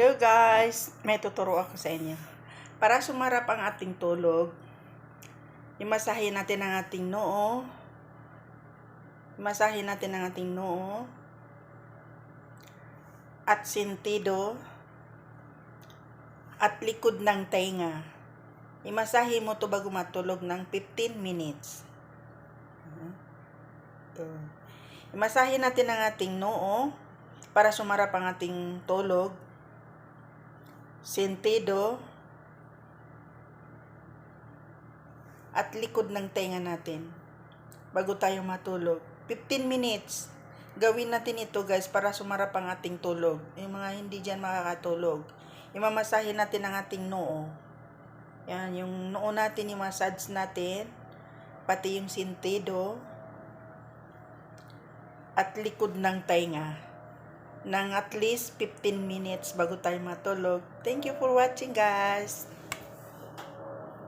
Hello guys, may tuturo ako sa inyo. Para sumarap ang ating tulog, imasahin natin ang ating noo. Imasahin natin ang ating noo. At sentido. At likod ng tenga. Imasahin mo to bago matulog ng 15 minutes. Ito. Imasahin natin ang ating noo para sumarap ang ating tulog sentido, at likod ng tenga natin bago tayo matulog. 15 minutes. Gawin natin ito guys para sumarap ang ating tulog. Yung mga hindi dyan makakatulog. Imamasahin natin ang ating noo. Yan, yung noo natin, i-massage natin. Pati yung sentido. At likod ng tenga ng at least 15 minutes bago tayo matulog. Thank you for watching guys.